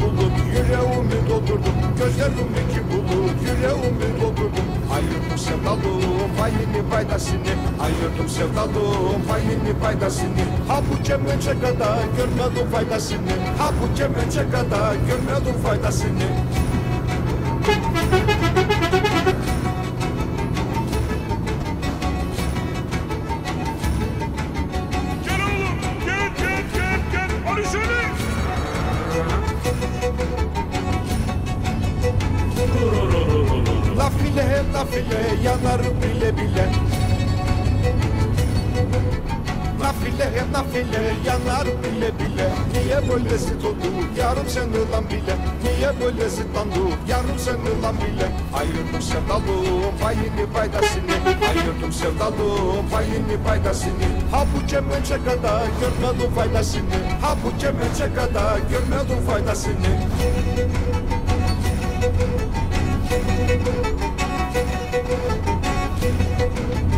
bulut yüreğimi doldurdum Gözlerimi ki bulut yüreğimi doldurdum Ayırdım sevdalığım payını paydasını Ayırdım sevdalığım payını paydasını Ha bu kemence kadar görmedim faydasını. Ha bu kemence kadar görmedim faydasını ile hep laf ile yanarım bile bile. Laf ile hep laf ile yanarım bile bile. Niye böyle zıt oldu? Yarım sen lan bile. Niye böyle zıtlandı yarım sen lan bile. Ayırdım sevdalığım payını paydasını Ayırdım sevdalığım payını paydasını Ha bu kemence kadar görmedim faydasını. Ha bu kemence kadar görmedim faydasını. Yukarıda. Thank you.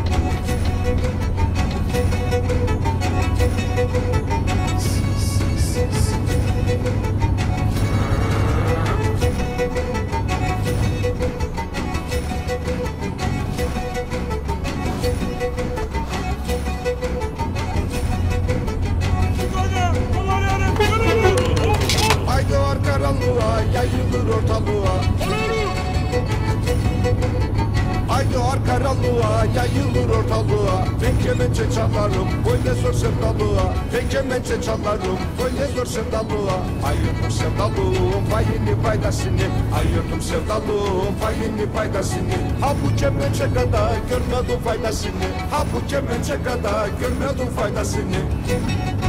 Yayılır ortalığa. Ben kemençe çalarım böyle zor sevdalığa. Ben kemençe çalarım böyle zor sevdalığa. Ayırdım sevdalığım payını paydasını Ayırdım sevdalığım payını paydasını Ha bu kemençe kadar görmedim faydasını. Ha bu kemençe kadar görmedim faydasını. Kemençenle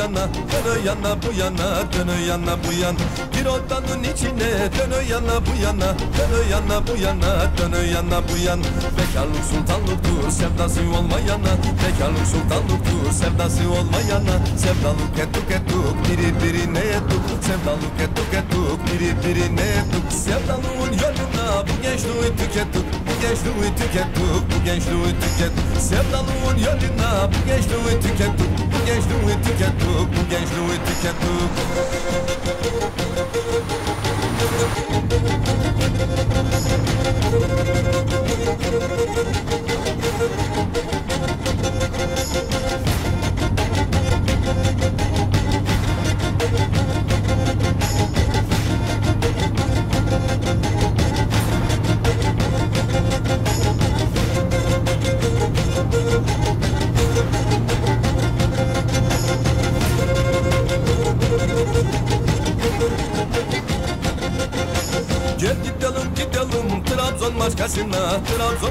Yana yana Dön yana bu yana dön yana bu yan Gir odanın içine dön yana bu yana Dön yana bu yana dön yana bu yan Bekarlık sultanlıktır sevdası olmayana. Bekarlık sultanlıktır sevdası olmayana. Sevdalık ettuk ettuk biri birine ettuk Sevdalık ettuk ettuk biri birine ettuk Sevdalığın yoluna bu gençliği tükettik gençliği tükettik bu gençliği tükettik Sevdalığın yoluna bu gençliği tükettik Bu gençliği tükettik bu gençliği tükettik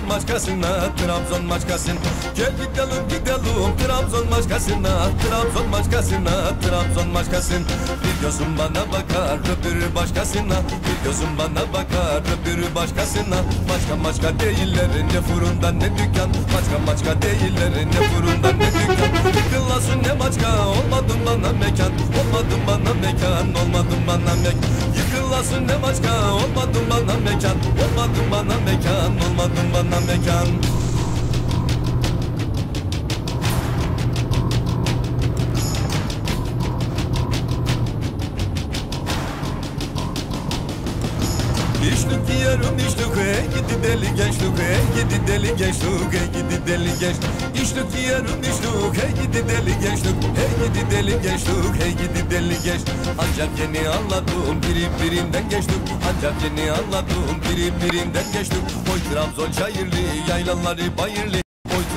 maçkasına Trabzon maçkasına Gel gidelim gidelim Trabzon maçkasına Trabzon maçkasına Trabzon maçkasın Bir gözüm bana bakar öbürü başkasına. Bir gözüm bana bakar öbürü başkasına. Başka başka değiller ne fırında ne dükkan. Başka başka değiller ne fırında ne dükkan. Yıkılasın ne maçka olmadın bana mekan. Olmadın bana mekan olmadın bana mekan. Yıkılasın ne maçka olmadın bana mekan. Olmadın bana mekan olmadın bana mekan İşlik diyorum işlik hey gidi deli gençlik hey gidi deli gençlik hey gidi deli genç. İşlik diyorum işlik hey gidi deli gençlik hey gidi deli gençlik hey gidi deli genç. Ancak yeni anladım biri birinden geçtik Ancak yeni anladım biri birinden geçtik Oy Trabzon çayırlı yaylaları bayırlı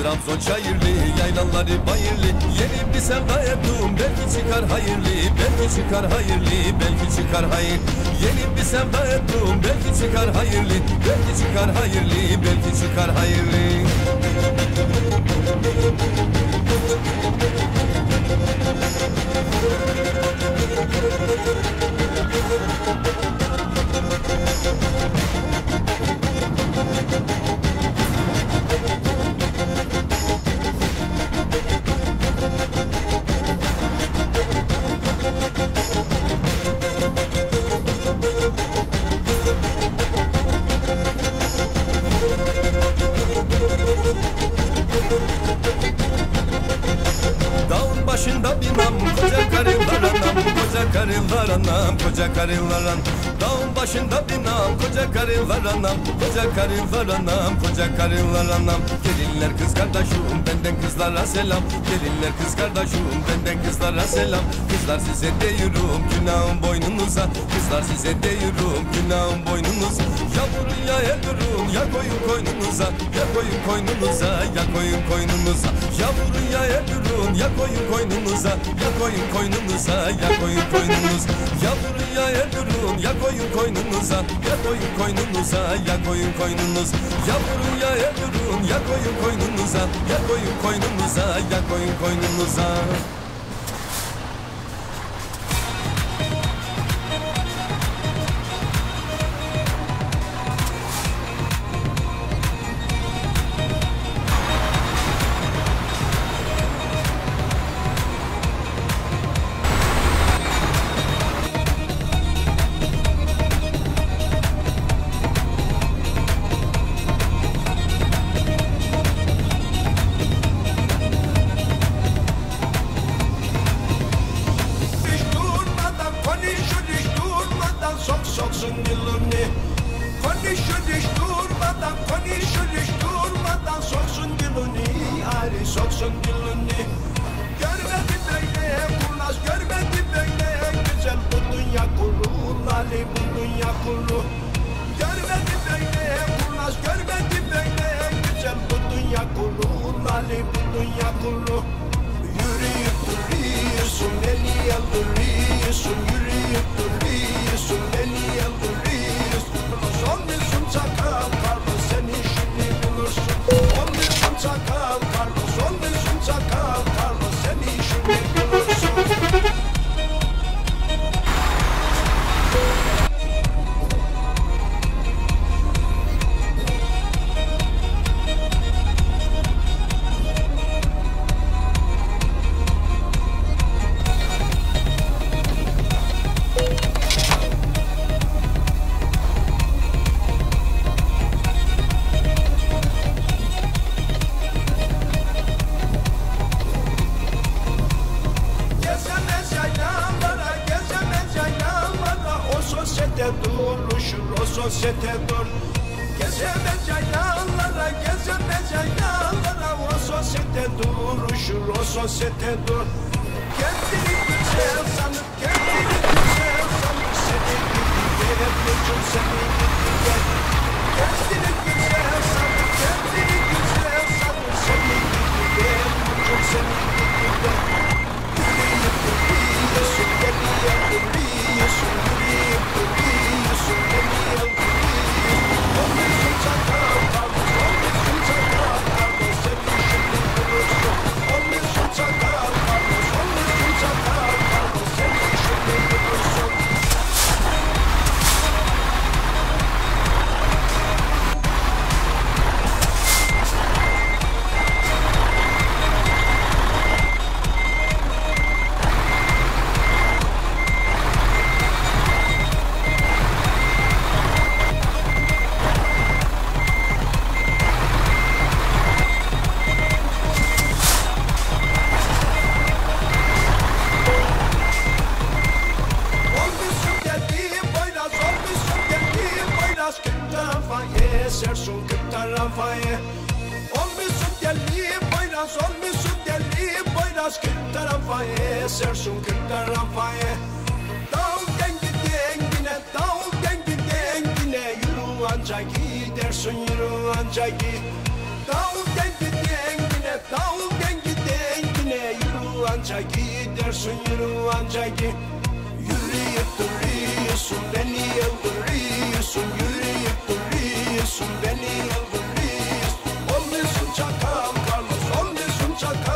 Trabzon çayırlı yaylaları bayırlı. Yeni bir sevda ettim belki çıkar hayırlı Belki çıkar hayırlı belki çıkar hayır. Yeni bir sevda ettim belki çıkar hayırlı Belki çıkar hayırlı belki çıkar hayırlı anam koca karılar anam Dağın başında binam koca karılar anam Koca karılar anam koca karılar anam. Gelinler kız kardeşim benden kızlara selam. Gelinler kız kardeşim benden kızlara selam. Kızlar size değiyorum günahım boynunuza. Kızlar size değiyorum günahım boynunuza. Ya vurun ya öldürün ya koyun koynunuza. Ya koyun koynunuza ya koyun koynunuza. Ya vurun ya öldürün ya koyun koynunuza. Ya koyun koynunuza ya koyun koynunuz Ya vurun ya öldürün ya koyun koynunuza Ya koyun koynunuza ya koyun koynunuz. Ya vurun ya öldürün ya koyun koynunuza Ya koyun koynunuza ya koyun koynunuza bu dünya kulu Görmedi böyle kurnaz görmedi böyle güzel bu dünya kulu Lali bu dünya kulu Yürüyüp duruyorsun beni yıldırıyorsun Yürüyüp duruyorsun beni yıldırıyorsun Olmuşsun çakal Carlos sen işini bulursun. Olmuşsun çakal Carlos olmuşsun duruşur, o sosyete dur Kendini güzel sanıp, kendini güzel sanıp Seni gidi yapmışım, seni gidi gel Kendini güzel tarafaye Sersun kıp tarafaye Olmuşsun deli bayraz Olmuşsun deli bayraz Kıp tarafaye Sersun kıp tarafaye Dağıldan giden yine Dağıldan giden yine Yürü anca gidersin Yürü anca git. Dağıldan giden yine Dağıldan giden yine Yürü anca gidersin Yürü anca git. Yürüyüp duruyorsun Beni öldürüyorsun Yürüyüp Ondesun beni el bullis Ondesun çakal Carlos Ondesun çakal